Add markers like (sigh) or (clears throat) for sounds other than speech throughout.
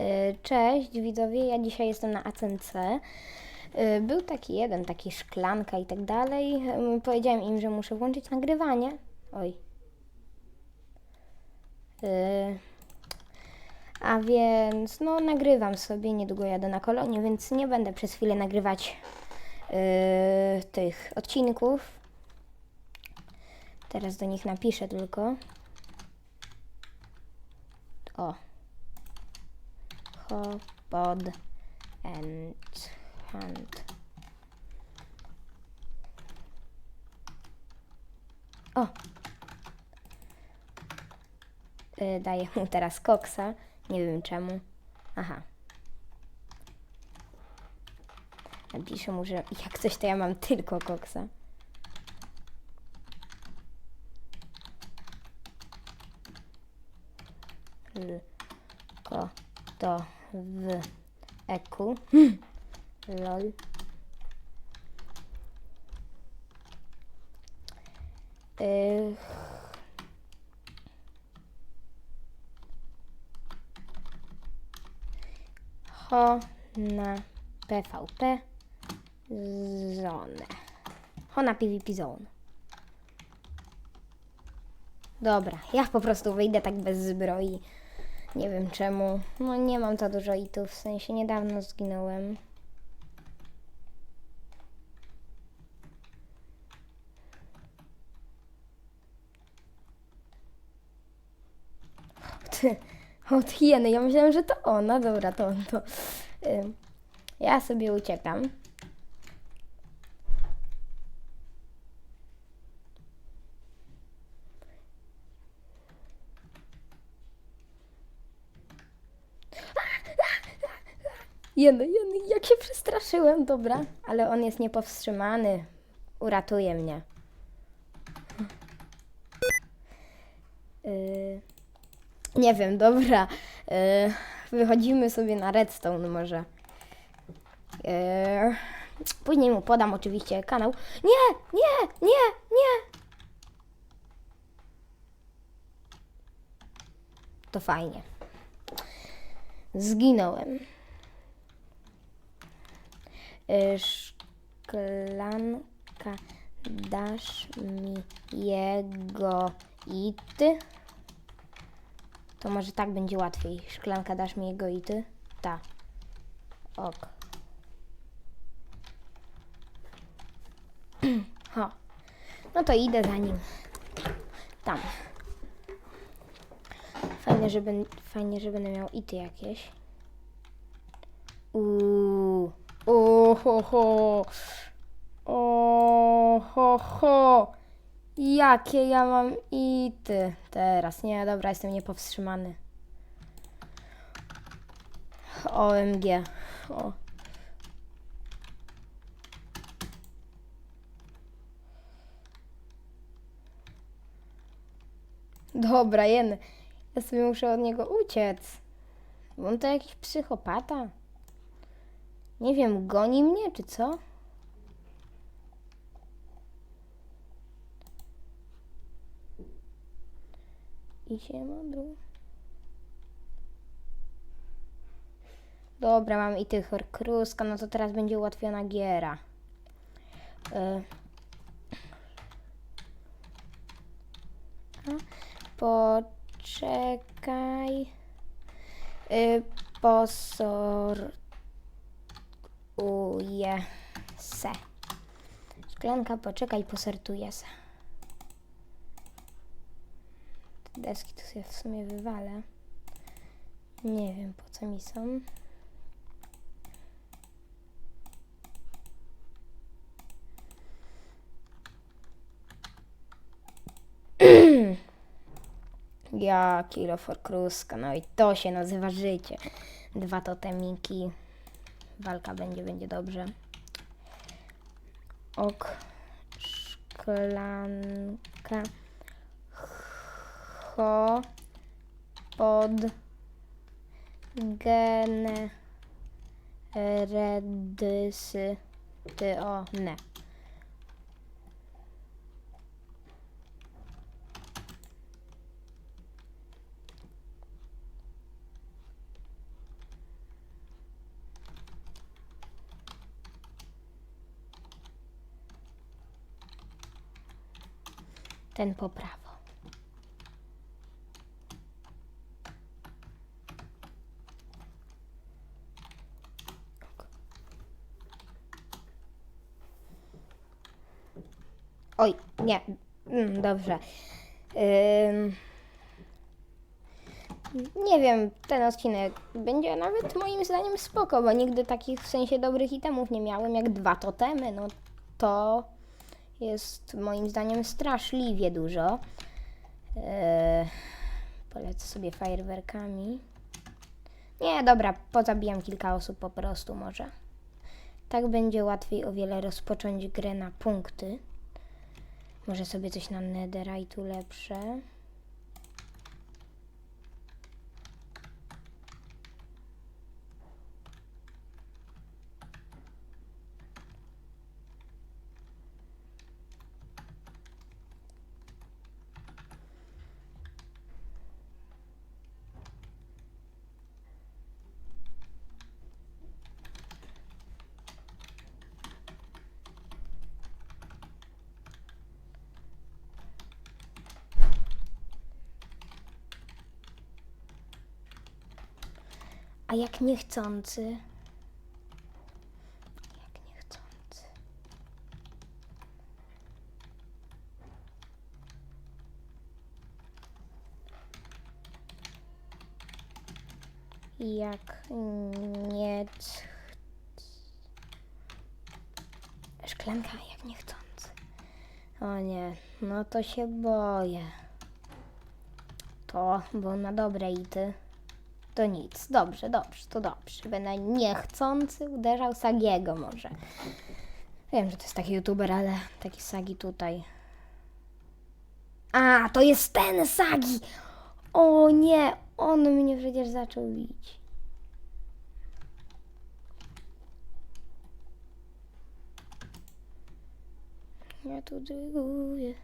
Y, Cześć widzowie, ja dzisiaj jestem na ACNC. Y, Był taki jeden, taki szklanka i tak dalej. Ym, Powiedziałem im, że muszę włączyć nagrywanie. Oj. A więc, no, nagrywam sobie, niedługo jadę na kolonię, więc nie będę przez chwilę nagrywać tych odcinków. Teraz do nich napiszę tylko. O. Hopod and hand. O! Y, daję mu teraz koksa. Nie wiem czemu. Aha. Napiszę mu, że jak coś to ja mam tylko koksa. Tylko to w eku. Lol. Ho na PvP zone. Ho na PvP zone. Dobra, ja po prostu wyjdę tak bez zbroi. Nie wiem czemu. No nie mam za dużo itów, w sensie niedawno zginąłem. Ty, od hieny, ja myślałem, że to ona. Dobra, to, to. Ym, ja sobie uciekam. Jeny, jeny, jak się przestraszyłem, dobra. Ale on jest niepowstrzymany. Uratuje mnie. Yy, nie wiem, dobra. Yy, wychodzimy sobie na redstone może. Yy, później mu podam oczywiście kanał. Nie, nie, nie, nie. To fajnie. Zginąłem. Szklanka, dasz mi jego ity? To może tak będzie łatwiej. Szklanka, dasz mi jego ity? Tak. Ok. (clears throat) Ho. No to idę za nim. Tam. Fajnie, że, ben, fajnie, że będę miał ity jakieś. Uuu. O ho ho. O ho ho. Jakie ja mam ity teraz. Nie, dobra, jestem niepowstrzymany. OMG. O. Dobra, jen. Ja sobie muszę od niego uciec. Bo on to jakiś psychopata. Nie wiem, goni mnie czy co? I się dół. Dobra, mam i tych kruska, no to teraz będzie ułatwiona giera. Y. A, Poczekaj. Y, posor Uje se. Szklanka, poczekaj, posortuję se. Te deski tu sobie w sumie wywalę. Nie wiem po co mi są. (clears throat) Ja, kilo for kruska, no i to się nazywa życie. Dwa totemiki walka będzie, będzie dobrze. Ok, szklanka, ho, pod, generedysy, ty, o, ne. Ten po prawo. Oj, nie. Mm, Dobrze. Ym, nie wiem, ten odcinek będzie nawet moim zdaniem spoko, bo nigdy takich w sensie dobrych itemów nie miałem, jak dwa totemy, no to jest moim zdaniem straszliwie dużo. Yy, polecę sobie fajerwerkami. Nie, dobra, pozabijam kilka osób po prostu może. Tak będzie łatwiej o wiele rozpocząć grę na punkty. Może sobie coś na netherite lepsze. A jak niechcący? Jak niechcący. Jak nie... Szklanka, jak niechcący. O nie, no to się boję. To, bo na dobre ity. To nic, dobrze, dobrze, to dobrze. Będę niechcący uderzał Sagiego może. Wiem, że to jest taki youtuber, ale taki Sagi tutaj. A, to jest ten Sagi! O nie, on mnie przecież zaczął bić. Ja tu dyguję.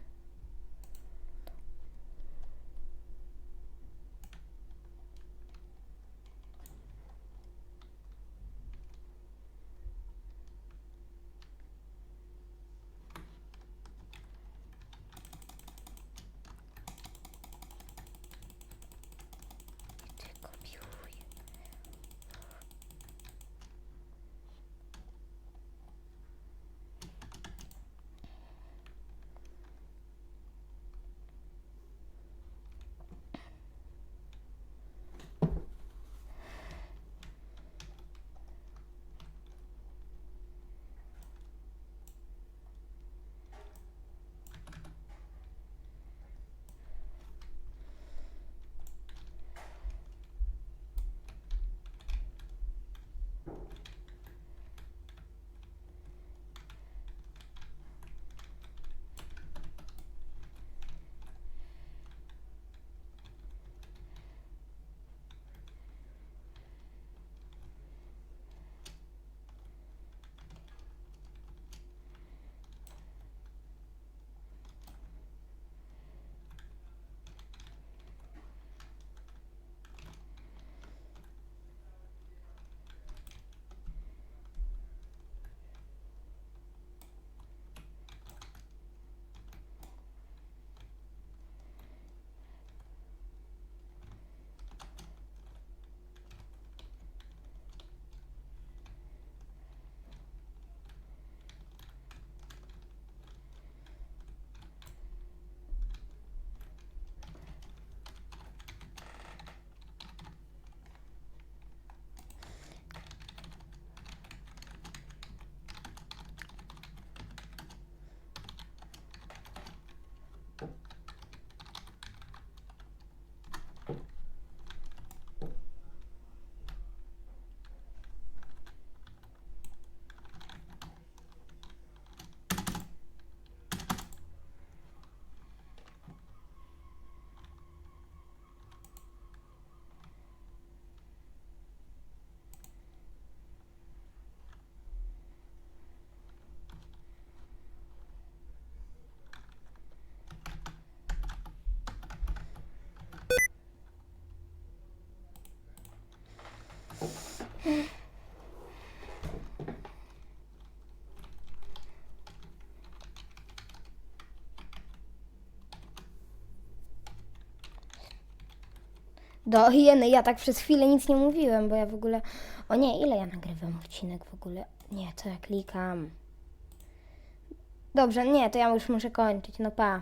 Do jeny, ja tak przez chwilę nic nie mówiłem, bo ja w ogóle... O nie, ile ja nagrywam odcinek w ogóle? Nie, co ja klikam? Dobrze, nie, to ja już muszę kończyć, no pa.